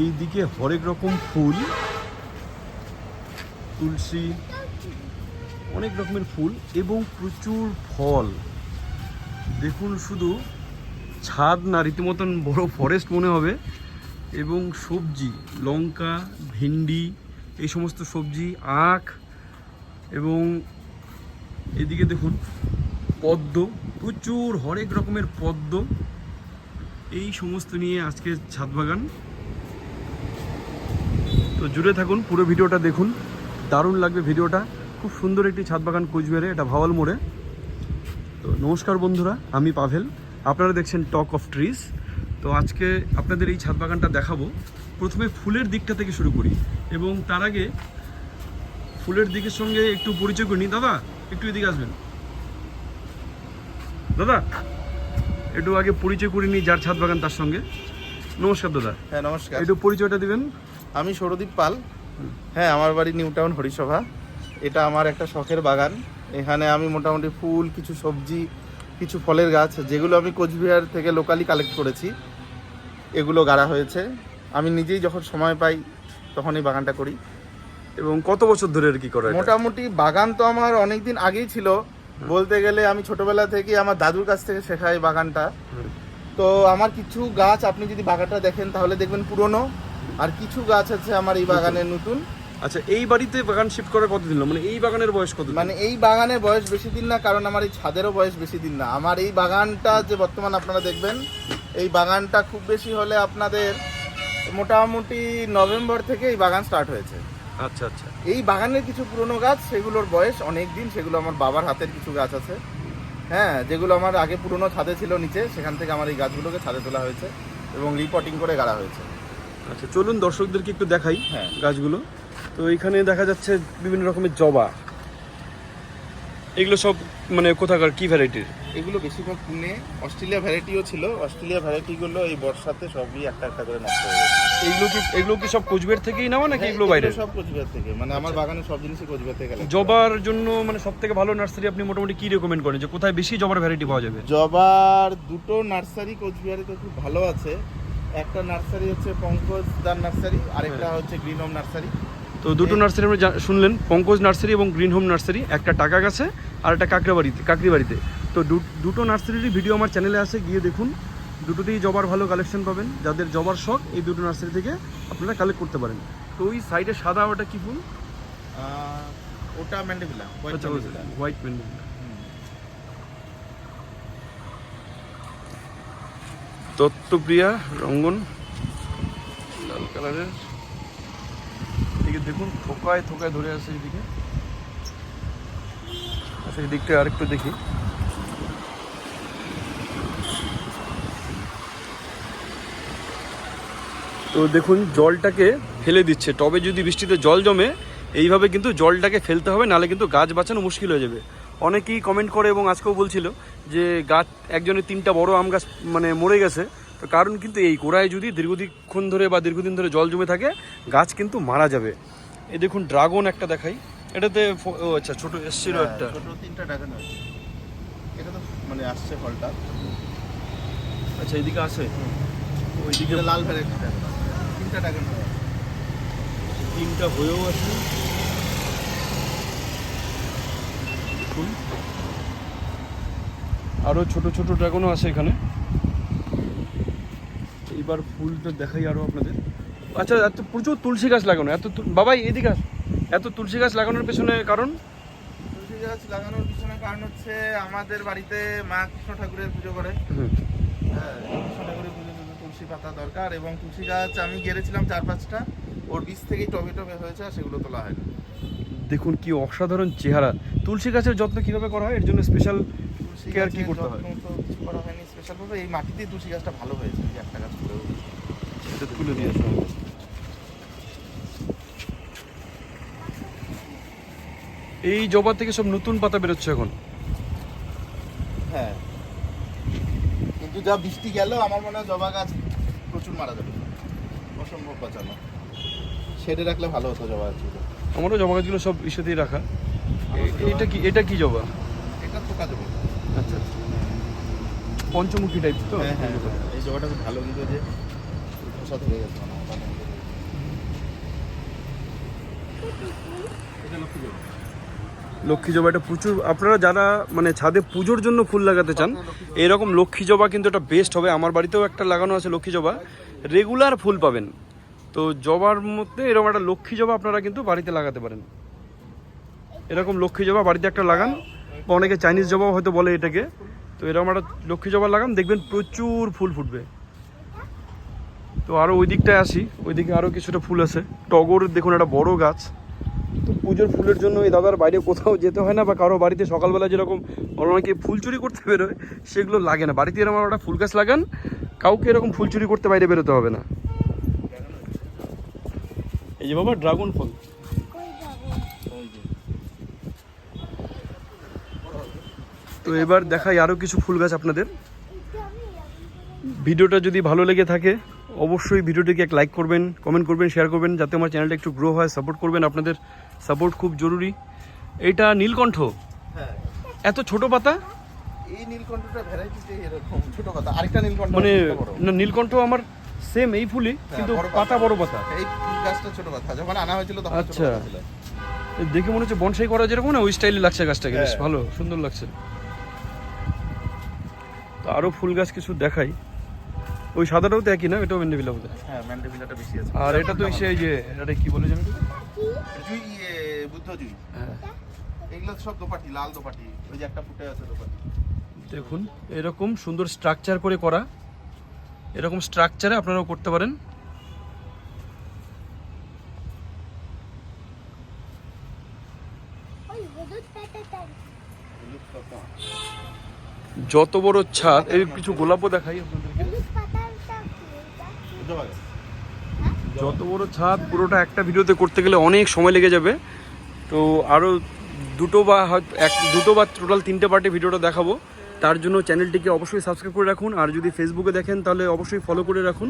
এই দিকে হরেক রকম ফুল। তুলসী, অনেক রকমের ফুল এবং প্রচুর ফল। দেখুন শুধু ছাদ না, রীতিমতন বড় ফরেস্ট মনে হবে, এবং সবজি, লঙ্কা, ভেন্ডি, এই সমস্ত সবজি, আখ, এবং এদিকে দেখুন পদ্ম, প্রচুর হরেক রকমের পদ্ম। এই সমস্ত নিয়ে আজকে ছাদ বাগান। তো জুড়ে থাকুন, পুরো ভিডিওটা দেখুন। দারুণ লাগবে ভিডিওটা। খুব সুন্দর একটি ছাদ বাগান কোচবিহারে, এটা ভাওয়াল মোড়ে। তো নমস্কার বন্ধুরা, আমি পাভেল। আপনারা দেখছেন টক অফ ট্রিজ তো আজকে আপনাদের এই ছাদ বাগানটা দেখাবো। প্রথমে ফুলের দিকটা থেকে শুরু করি এবং তার আগে ফুলের দিকের সঙ্গে একটু পরিচয় করে নিই দাদা, একটু এদিকে আসবেন। দাদা একটু আগে পরিচয় করে নিই যার ছাদ বাগান তার সঙ্গে। নমস্কার দাদা। হ্যাঁ নমস্কার। একটু পরিচয়টা দিবেন? আমি সৌরদীপ পাল। হ্যাঁ আমার বাড়ি নিউ টাউন হরিসভা। এটা আমার একটা শখের বাগান। এখানে আমি মোটামুটি ফুল কিছু সবজি কিছু ফলের গাছ যেগুলো আমি কোচবিহার থেকে লোকালি কালেক্ট করেছি এগুলো গাড়া হয়েছে। আমি নিজেই যখন সময় পাই তখন এই বাগানটা করি। এবং কত বছর ধরে আর কি করে মোটামুটি বাগান তো আমার অনেক দিন আগেই ছিল। বলতে গেলে আমি ছোটবেলা থেকে আমার দাদুর কাছ থেকে শেখা এই বাগানটা। তো আমার কিছু গাছ আপনি যদি বাগানটা দেখেন তাহলে দেখবেন পুরনো। আর কিছু গাছ আছে আমার এই বাগানের নতুন। আচ্ছা এই বাড়িতে বাগান শিফট করার কতদিন হলো? মানে এই বাগানের বয়স কত মানে এই বাগানের বয়স বেশি দিন না কারণ আমার এই ছাদেরও বয়স বেশি দিন না। আমার এই বাগানটা যে বর্তমান আপনারা দেখবেন এই বাগানটা খুব বেশি হলে আপনাদের মোটামুটি নভেম্বর থেকে এই বাগান স্টার্ট হয়েছে। আচ্ছা আচ্ছা। এই বাগানের কিছু পুরনো গাছ সেগুলোর বয়স অনেক দিন সেগুলো আমার বাবার হাতের কিছু গাছ আছে। হ্যাঁ যেগুলো আমার আগে পুরনো ছাদে ছিল নিচে সেখান থেকে আমার এই গাছগুলোকে ছাদে তোলা হয়েছে এবং রিপোর্টিং করে গাড়া হয়েছে। আচ্ছা চলুন দর্শকদেরকে একটু দেখাই হ্যাঁ। গাছগুলো। তো এখানে দেখা যাচ্ছে বিভিন্ন রকমের জবা। এগুলো সব মানে কোথাকার কি ভ্যারাইটির এগুলো বেশিরভাগ পুনে অস্ট্রেলিয়া ভ্যারাইটিও ছিল। অস্ট্রেলিয়া ভ্যারাইটিগুলো এই বর্ষাতে সবই একটা একটা করে নষ্ট হয়ে গেছে। এইগুলো কি এগুলো কি সব কোচবিহার থেকেই নেওয়া নাকি হ্যাঁ, এগুলো বাইরে সব কোচবিহার থেকে। মানে আমার বাগানের সব জিনিসই কোচবিহার থেকে করা। জবার জন্য মানে সব থেকে ভালো নার্সারি আপনি মোটামুটি কি রেকমেন্ড করেন? যে কোথায় বেশি জবার ভ্যারাইটি পাওয়া যাবে? জবার দুটো নার্সারি কোচবিহারে তো খুব ভালো আছে। একটা নার্সারি হচ্ছে পঙ্কজ দার নার্সারি আরেকটা হ্যাঁ। হচ্ছে গ্রিন হোম নার্সারি। তো দুটো নার্সারি আমরা শুনলেন পঙ্কজ নার্সারি এবং গ্রিন হোম নার্সারি একটা টাকা গাছে আর একটা কাকড়াবাড়িতে কাকড়িবাড়িতে। তো দু- দুটো নার্সারিরই ভিডিও আমার চ্যানেলে আছে গিয়ে দেখুন। দুটোতেই জবার ভালো কালেকশন পাবেন। যাদের জবার শখ এই দুটো নার্সারি থেকে আপনারা কালেক্ট করতে পারেন। তো ওই সাইডে সাদা ওটা কি ফুল? ওটা ম্যান্ডেভিলা হোয়াইট ম্যান্ডেভিলা হোয়াইট পেন্ডেল তত্ত্বপ্রিয়া রঙ্গন লাল কালারের। এদিকে দেখুন থোকায় থোকায় ধরে আছে এদিকে। আচ্ছা এই দিকটা আরেকটু দেখি। তো দেখুন জলটাকে ফেলে দিচ্ছে। টবে যদি বৃষ্টিতে জল জমে এইভাবে কিন্তু জলটাকে ফেলতে হবে নাহলে কিন্তু গাছ বাঁচানো মুশকিল হয়ে যাবে। অনেকেই কমেন্ট করে এবং আজকেও বলছিল যে গাছ একজনের তিনটা বড় আম গাছ মানে মরে গেছে। তো কারণ কিন্তু এই গোড়ায় যদি দীর্ঘদিক্ষণ ধরে বা দীর্ঘদিন ধরে জল জমে থাকে গাছ কিন্তু মারা যাবে। এই দেখুন ড্রাগন একটা দেখাই। এটাতে ও আচ্ছা ছোট এসছিল হ্যাঁ, একটা। ছোট তিনটা ড্রাগন আছে। এটা তো মানে আসছে ফলটা। আচ্ছা এদিকে আছে ওইদিকে লাল ভ্যারাইটি তিনটা ড্রাগন তিনটা হয়েও আছে। আরও ছোট ছোট ড্রাগনও আছে এখানে। এইবার ফুলটা দেখাই আরও আপনাদের। আচ্ছা এত প্রচুর তুলসী গাছ লাগানো এত বাবাই এদিকে আস। এত তুলসী গাছ লাগানোর পেছনে কারণ? তুলসী গাছ লাগানোর পিছনে কারণ হচ্ছে আমাদের বাড়িতে মা কৃষ্ণ ঠাকুরের পুজো করে। হ্যাঁ কৃষ্ণ ঠাকুরের পুজো তুলসী পাতা দরকার এবং তুলসী গাছ আমি গেড়েছিলাম চার পাঁচটা। ওর বীজ থেকেই টবে টবে হয়েছে আর সেগুলো তোলা হয়নি। দেখুন কি অসাধারণ চেহারা। তুলসী গাছের যত্ন কীভাবে করা হয়? এর জন্য স্পেশাল তুলসী Care কি করতে হয়? কিছু করা হয়নি স্পেশাল ভাবে এই মাটিতেই তুলসী গাছটা ভালো হয়েছে যে একটা গাছ করে এটা তুলে দিয়ে। এই জবা থেকে সব নতুন পাতা বেরোচ্ছে এখন। হ্যাঁ। কিন্তু যা বৃষ্টি গেল আমার মনে হয় জবা গাছ প্রচুর মারা যাবে। অসম্ভব বাঁচানো শেডে রাখলে ভালো হতো জবা গাছগুলো। আমারও জবা গাছগুলো সব ইস্যুতেই রাখা। এটা কি এটা কি জবা? এটা পোকা দেবে আচ্ছা আচ্ছা। পঞ্চমুখী টাইপ তো? হ্যাঁ হ্যাঁ হ্যাঁ। এই জবাটা খুব ভালো কিন্তু যে সমস্যা থেকে গেছে মনে। হয় বাগান থেকে। লক্ষ্মী জবা, এটা প্রচুর, আপনারা যারা মানে ছাদে পুজোর জন্য ফুল লাগাতে চান, এরকম লক্ষ্মী জবা কিন্তু এটা বেস্ট হবে। আমার বাড়িতেও একটা লাগানো আছে লক্ষ্মী জবা। রেগুলার ফুল পাবেন। তো জবার মধ্যে এরকম একটা লক্ষ্মী জবা আপনারা কিন্তু বাড়িতে লাগাতে পারেন। এরকম লক্ষ্মী জবা বাড়িতে একটা লাগান। বা অনেকে চাইনিজ জবাও হয়তো বলে এটাকে। তো এরকম একটা লক্ষ্মী জবা লাগান, দেখবেন প্রচুর ফুল ফুটবে। তো আরও ওই দিকটায় আসি। ওইদিকে আরও কিছুটা ফুল আছে। টগর, দেখুন একটা বড় গাছ। তো পুজোর ফুলের জন্য এই দাদার বাইরে কোথাও যেতে হয় না বা কারও বাড়িতে সকালবেলা যেরকম অনেকে ফুল চুরি করতে বেরোয়, সেগুলো লাগে না। বাড়িতে এরকম একটা ফুল গাছ লাগান, কাউকে এরকম ফুল চুরি করতে বাইরে বেরোতে হবে না। এই যে বাবা, ড্রাগন ফল। তো এবার দেখাই আরও কিছু ফুল গাছ আপনাদের। ভিডিওটা যদি ভালো লেগে থাকে অবশ্যই ভিডিওটিকে এক লাইক করবেন কমেন্ট করবেন শেয়ার করবেন যাতে আমার চ্যানেলটা একটু গ্রো হয় সাপোর্ট করবেন আপনাদের সাপোর্ট খুব জরুরি। এইটা নীলকণ্ঠ? হ্যাঁ। এত ছোট পাতা? এই নীলকণ্ঠটা ভ্যারাইটিতে এরকম ছোট কথা আরেকটা নীলকণ্ঠ মানে না নীলকণ্ঠ আমার সেম এই ফুলই কিন্তু পাতা বড় পাতা। এই গাছটা ছোট যখন আনা হয়েছিল তখন ছোট আচ্ছা। দেখে মনে হচ্ছে বনসাই করা যেরকম না ওই স্টাইলে লাগছে গাছটাকে। বেশ হ্যাঁ। ভালো সুন্দর লাগছে। তো আরও ফুল গাছ কিছু দেখাই। ওই সাদাটাও তো একই না? এটাও মেন্ডেবিলা বোধ হ্যাঁ ম্যান্ডেভিলাটা বেশি আছে। আর এটা তো সেই যে এটা কি বলে জানি জুই বুদ্ধ জুই। হ্যাঁ। এগুলো সব দোপাটি লাল দোপাটি। ওই যে একটা ফুটে আছে দোপাটি। দেখুন এরকম সুন্দর স্ট্রাকচার করে করা। এরকম স্ট্রাকচারে আপনারাও করতে পারেন। যত বড় ছাদ এই কিছু গোলাপও দেখাই আপনাদেরকে হলুদ পাতাটা কি এটা? বুঝতে পারো যত বড় ছাদ, পুরোটা একটা ভিডিওতে করতে গেলে অনেক সময় লেগে যাবে। তো আরও দুটো বা এক, দুটো বা টোটাল তিনটে পার্টে ভিডিওটা দেখাবো। তার জন্য চ্যানেলটিকে অবশ্যই সাবস্ক্রাইব করে রাখুন। আর যদি ফেসবুকে দেখেন, তাহলে অবশ্যই ফলো করে রাখুন।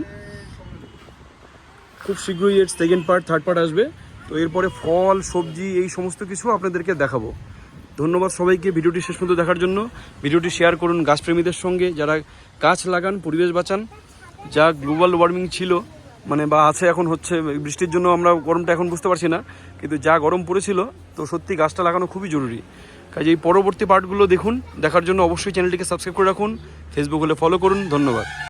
খুব শীঘ্রই এর সেকেন্ড পার্ট থার্ড পার্ট আসবে। তো এরপরে ফল, সবজি, এই সমস্ত কিছু আপনাদেরকে দেখাবো। ধন্যবাদ সবাইকে ভিডিওটি শেষ পর্যন্ত দেখার জন্য। ভিডিওটি শেয়ার করুন গাছপ্রেমীদের সঙ্গে। যারা গাছ লাগান, পরিবেশ বাঁচান। যা গ্লোবাল ওয়ার্মিং ছিল মানে বা আছে এখন হচ্ছে বৃষ্টির জন্য আমরা গরমটা এখন বুঝতে পারছি না, কিন্তু যা গরম পড়েছিল, তো সত্যি গাছটা লাগানো খুবই জরুরি। কাজে এই পরবর্তী পার্টগুলো দেখুন, দেখার জন্য অবশ্যই চ্যানেলটিকে সাবস্ক্রাইব করে রাখুন ফেসবুক হলে ফলো করুন, ধন্যবাদ।